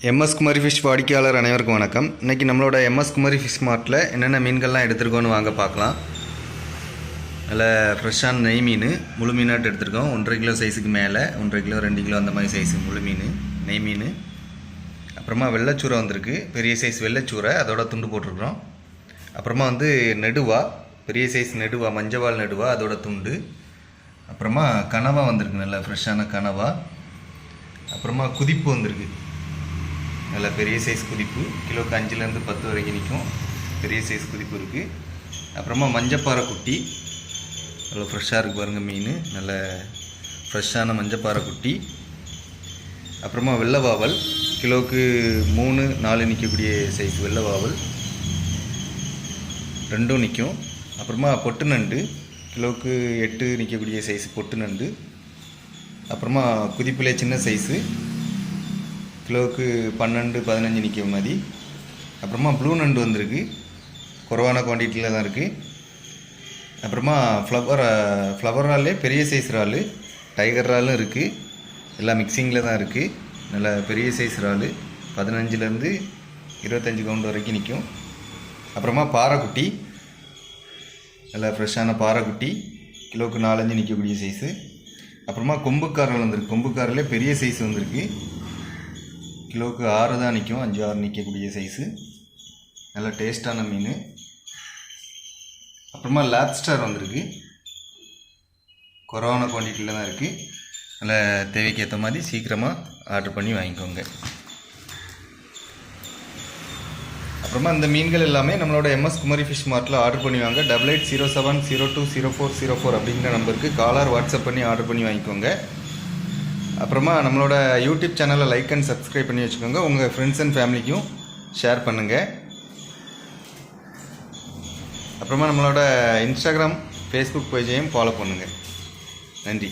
MS குமாரி fish வாடிக்கையாளர் அனைவருக்கும் வணக்கம். இன்றைக்கி நம்மளோட எம்எஸ் குமாரி ஃபிஷ் மார்ட்டில் என்னென்ன மீன்கள்லாம் எடுத்துருக்கோன்னு வாங்க பார்க்கலாம். நல்ல ஃப்ரெஷ்ஷான நெய் மீன் முழு மீனாட்டு எடுத்துருக்கோம். ஒன்றரை கிலோ சைஸுக்கு மேலே ஒன்றரை கிலோ ரெண்டு கிலோ அந்த மாதிரி சைஸு முழு மீன் நெய் மீன். அப்புறமா வெள்ளைச்சூரை வந்திருக்கு. பெரிய சைஸ் வெள்ளைச்சூரை அதோட துண்டு போட்டிருக்கிறோம். அப்புறமா வந்து நெடுவா பெரிய சைஸ் நெடுவா மஞ்சவால் நெடுவா அதோட துண்டு. அப்புறமா கனவா வந்திருக்கு நல்ல ஃப்ரெஷ்ஷான கனவா. அப்புறமா குதிப்பு வந்திருக்கு. நல்ல பெரிய சைஸ் குதிப்பு. கிலோக்கு அஞ்சுலேருந்து பத்து வரைக்கும் நிற்கும். பெரிய சைஸ் குதிப்பு இருக்குது அப்புறமா மஞ்சப்பாறை குட்டி. நல்லா ஃப்ரெஷ்ஷாக இருக்குது பாருங்கள் மீன். நல்ல ஃப்ரெஷ்ஷான மஞ்சப்பாறை குட்டி. அப்புறமா வெள்ளை வாவல். கிலோவுக்கு மூணு நாலு நிற்கக்கூடிய சைஸ் வெள்ளவாவல் ரெண்டும் நிற்கும். அப்புறமா பொட்டு நண்டு. கிலோவுக்கு எட்டு நிற்கக்கூடிய சைஸ் பொட்டு நண்டு. அப்புறமா குதிப்பிலே சின்ன சைஸு கிலோவுக்கு பன்னெண்டு பதினஞ்சு நிற்கிற மாதிரி. அப்புறமா ப்ளூ நண்டு வந்திருக்கு. குறைவான குவான்டிட்டியில் தான் இருக்குது அப்புறமா ஃப்ளவர் ஃப்ளவர் இறாலே பெரிய சைஸ் இறால் டைகர் இறாலும் இருக்குது எல்லாம் மிக்சிங்கில் தான் இருக்குது நல்ல பெரிய சைஸ் இறால் பதினஞ்சுலேருந்து இருபத்தஞ்சி கவுண்ட் வரைக்கும் நிற்கும் அப்புறமா பாறைக்குட்டி நல்லா ஃப்ரெஷ்ஷான பாறைக்குட்டி கிலோவுக்கு நாலஞ்சு நிற்கக்கூடிய சைஸு அப்புறமா கொம்புக்காரல் வந்திருக்கு. கொம்புக்காரில் பெரிய சைஸ் வந்திருக்கு. கிலோவுக்கு ஆறு தான் நிற்கும். அஞ்சு ஆறு நிற்கக்கூடிய சைஸு நல்ல டேஸ்ட்டான மீன். அப்புறமா லாப்ஸ்டார் வந்திருக்கு. கொரோனா குவான்டிட்டியில் தான் இருக்குது நல்ல தேவைக்கு ஏற்ற மாதிரி சீக்கிரமாக ஆர்டர் பண்ணி வாங்கிக்கோங்க. அப்புறமா இந்த மீன்கள் எல்லாமே நம்மளோட எம்எஸ் குமரி ஃபிஷ் மார்ட்டில் ஆர்டர் பண்ணி வாங்க. Double eight zero seven zero two zero four zero four அப்படிங்கிற நம்பருக்கு காலர் வாட்ஸ்அப் பண்ணி ஆர்டர் பண்ணி வாங்கிக்கோங்க. அப்புறமா நம்மளோட யூடியூப் சேனலை லைக் அண்ட் சப்ஸ்கிரைப் பண்ணி வச்சுக்கோங்க. உங்கள் ஃப்ரெண்ட்ஸ் அண்ட் ஃபேமிலிக்கும் ஷேர் பண்ணுங்கள் அப்புறமா நம்மளோட இன்ஸ்டாகிராம் ஃபேஸ்புக் பேஜையும் ஃபாலோ பண்ணுங்கள் நன்றி.